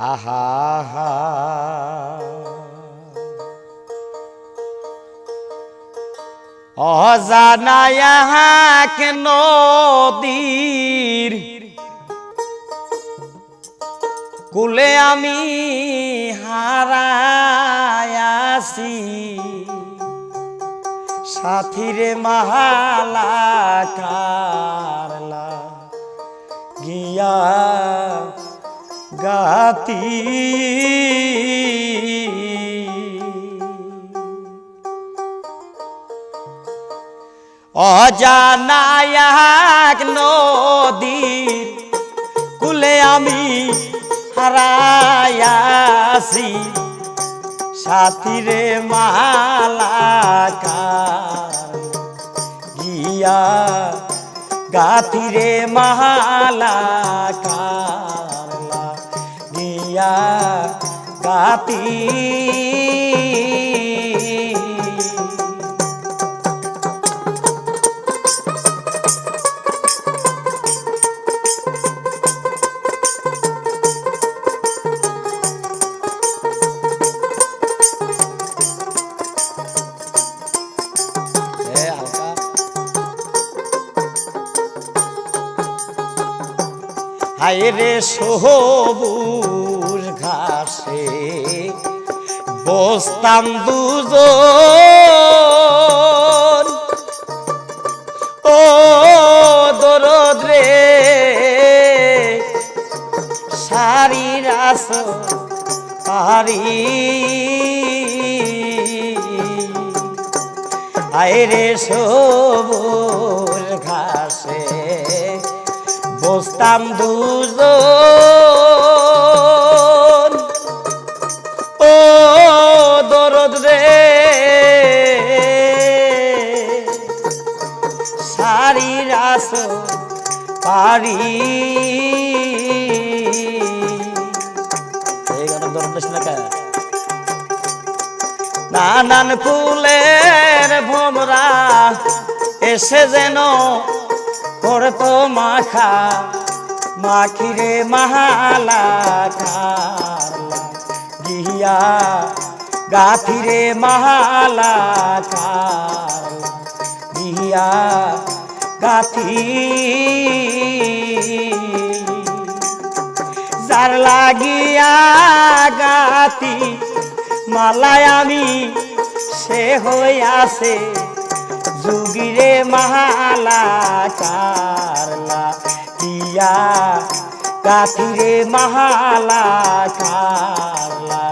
আহা হা অজানায়াক নদীর কুলে আমি হারায়াসি সাথীরে মাহালা কারলা গিয়া গাতি। অজানায়াক নদীর কুলে আমি হারায়াসি সাথীরে মালাকার গিয়া গাথিরে মালাকার। গিয়া গাতি এ হালকা। হায়রে ঘাসে বসতাম দুজন। ও দরদ রে সারি রাস পারি। আইরে সবুজ ঘাসে বসতাম দুজন। রাস পারি নানান ফুলের ভোমরা এসে যেন করতো মাখা, মাখিরে মাহালা গিয়া গাথিরে মাহালা গিয়া গাথি। যার লাগিয়া গাতি মালায় আমি সে হইয়াছে যুগিরে মালা কারলা দিয়া কাঠিরে মালা কারলা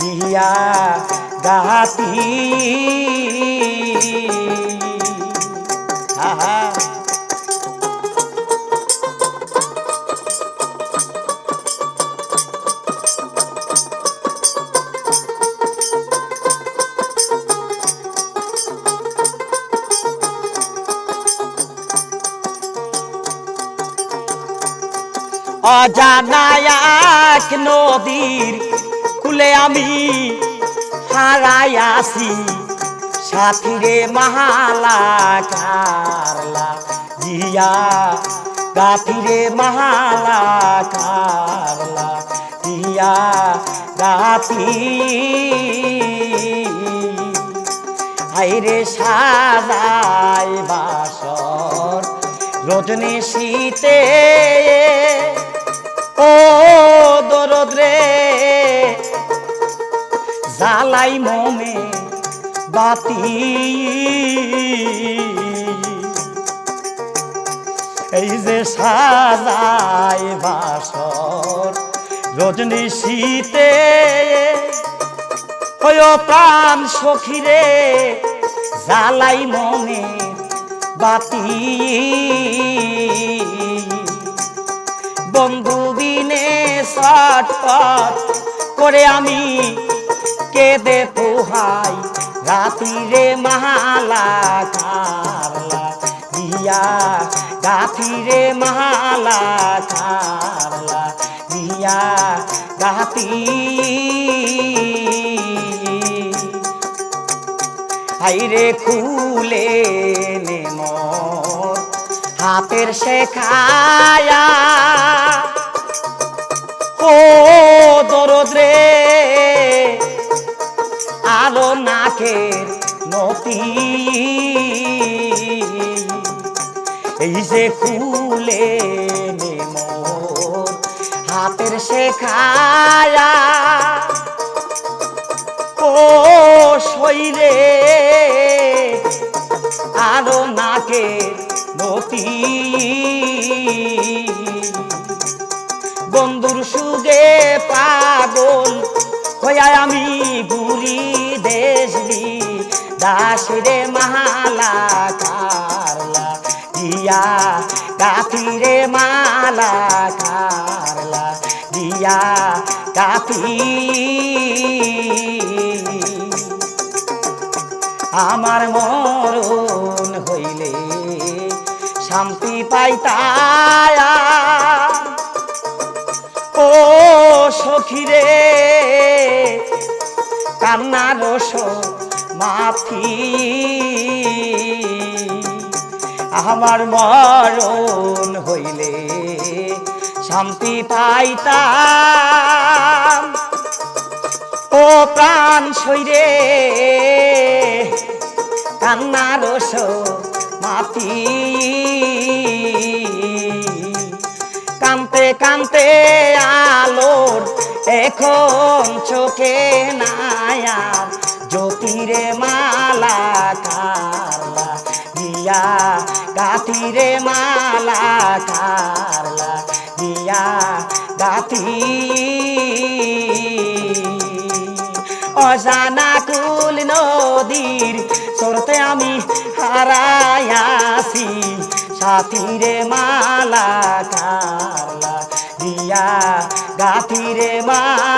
দিয়া গাতি আহা অজানায়াক নদীর কুলে আমি হারায়াসি সাথীরে মাহালা জিয়া গাথিরে মাহালা জিয়া গাথি আইরে সাজাই বাসর রজনী শীতে, ও দরদ রে জালাই মমে বাতি। এই যে সাজাই বাসর রজনী শীতে ওই প্রাণ সখিরে জালাই মনে বাতি। বন্ধু বিনে ছটপট করে আমি কেঁদে পোহাই মালা কারলা দিয়া গাথিরে মালা কারলা দিয়া গাতি হাইরে খুলে নে হাতের শেখায়া ও ভালো নাকের মতি এই যে ফুলে হাতের শেখায়া, ও শৈরে আলো নাকে মতি বন্ধুর সুগে পাগল হইয়া আমি দাস রে মালা দিয়া গাথি রে মালা কারলা দিয়া গাথি আমার মরণ হইলে শান্তি পাইতায়া। ও সখিরে কান্নার রস মাথি আমার মরণ হইলে শান্তি পাইতাম। ও প্রাণ শৈরে কান্নার মাতি কানতে কানতে আলোর এখন চোখে নায়ার জ্যোতিরে মালা কারলা, দিয়া গাতিরে মালা কারলা, দিয়া গাতি। অজানা কুল নদীর সরতে আমি হারায়াছি সাথীরে মালা কারলা, দিয়া গাথিরে মালা